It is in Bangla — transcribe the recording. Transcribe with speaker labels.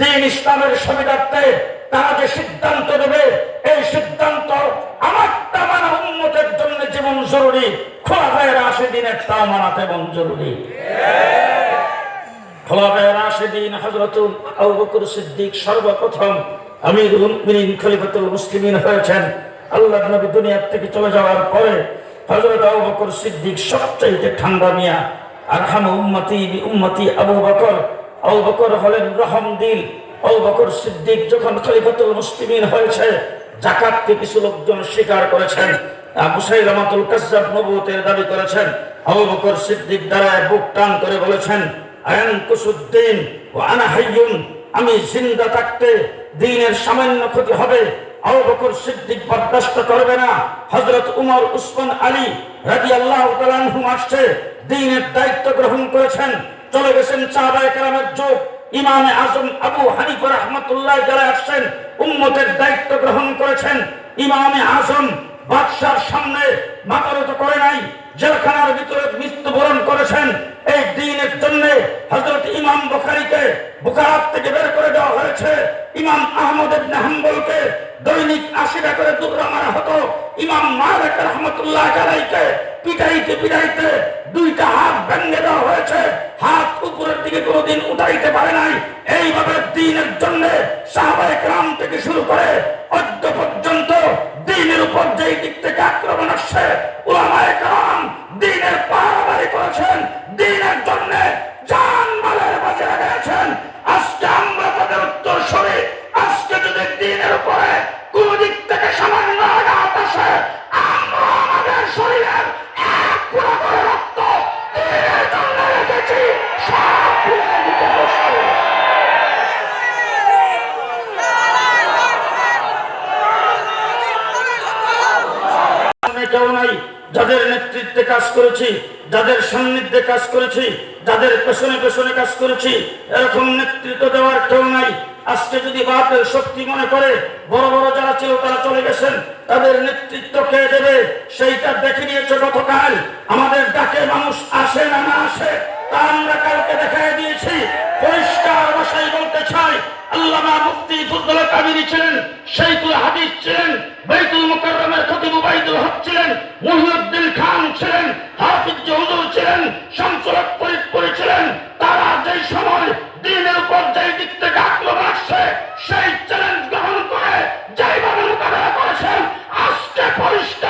Speaker 1: দিন ইসলামের সুবিধার্থে তারা যে সিদ্ধান্ত দেবে, এই সিদ্ধান্ত আমার উন্মতের জন্য জরুরি। মানা তেমন জরুরি আবু সিদ্দিক সর্বপ্রথম মুমিনিন খলিফাতুল মুসলিমিন হয়েছেন। আল্লাহর নবী দুনিয়ার থেকে চলে যাওয়ার পরে বকর সিদ্দিক সবচাইতে ঠান্ডা মিয়া। আরহাম উম্মতি বি উম্মতি আবু বকর। আবু বকর হলেন রহম দিল। আবু সিদ্দিক যখন খলিফাতুল মুসলিমিন হয়েছে জাকাতকে কিছু লোকজন স্বীকার করেছেন। আবু সাইলামাতুল কাজ্জাব নবুয়তের দাবি করেছেন। আবু বকর সিদ্দিক দ্বারা বুক টান করে বলেছেন, আয়ান কুসুদ্দিন ও আনা হাইয়ুন, আমি জিন্দা থাকতে দিনের সামান্য ক্ষতি হবে। আবু বকর সিদ্দিক বরদাস্ত করবে না। হযরত উমর উসমান আলী তাআলা আনহু আসছে, দিনের দায়িত্ব গ্রহণ করেছেন। চলে গেছেন সাহাবায়ে যুগ। ইমামে আজম আবু হানিফা রহমতুল্লাহ যারা আসছেন, উম্মতের দায়িত্ব গ্রহণ করেছেন। ইমামে আজম বাদশার সামনে মাতারত করে নাই, জেলখানার ভিতরে মৃত্যুবরণ করেছেন। এই দিনের জন্য হযরত ইমাম বুখারীকে বুখারাত থেকে বের করে দেওয়া হয়েছে। ইমাম আহমদ ইবনে দৈনিক আশি করে দুর্রা মারা হতো। ইমাম মালিক রহমতুল্লাহ আলাইকে পিটাইতে পিটাইতে দুইটা হাত ভেঙে দেওয়া হয়েছে। হাত কোনোদিন উঠাইতে পারে নাই। এইভাবে দিনের জন্য সাহাবাহিক রাম থেকে শুরু করে কেউ নাই। যাদের নেতৃত্বে কাজ করেছি, যাদের সান্নিধ্যে কাজ করেছি, যাদের পেছনে পেছনে কাজ করেছি, এরকম নেতৃত্ব দেওয়ার কেউ নাই। আজকে যদি বাপের শক্তি মনে করে, বড় বড় যারা ছিল তারা চলে গেছেন। তাদের নেতৃত্ব কে দেবে? সেইটা দেখে নিয়েছে গতকাল। আমাদের ডাকে মানুষ আসে না না আসে। তা আমরা কালকে দেখা দিয়েছি, পরিষ্কার ভাষায় বলতে চাই, আল্লামা মুফতি ফুদ্দুল কামিনী ছিলেন শৈকুল হাদিস ছিলেন বৈতুল মুকরমের খতিব উবাইদুল হক ছিলেন, মুহিউদ্দিন খান ছিলেন, হাফিজ হুজুর ছিলেন, শামসুল হক ফরিদপুরি ছিলেন, তারা যেই সময় দিনের উপর যেই দিকতে থেকে আক্রমণ সেই চ্যালেঞ্জ গ্রহণ করে যেইভাবে মোকাবেলা করেছেন। আজকে পরিষ্কার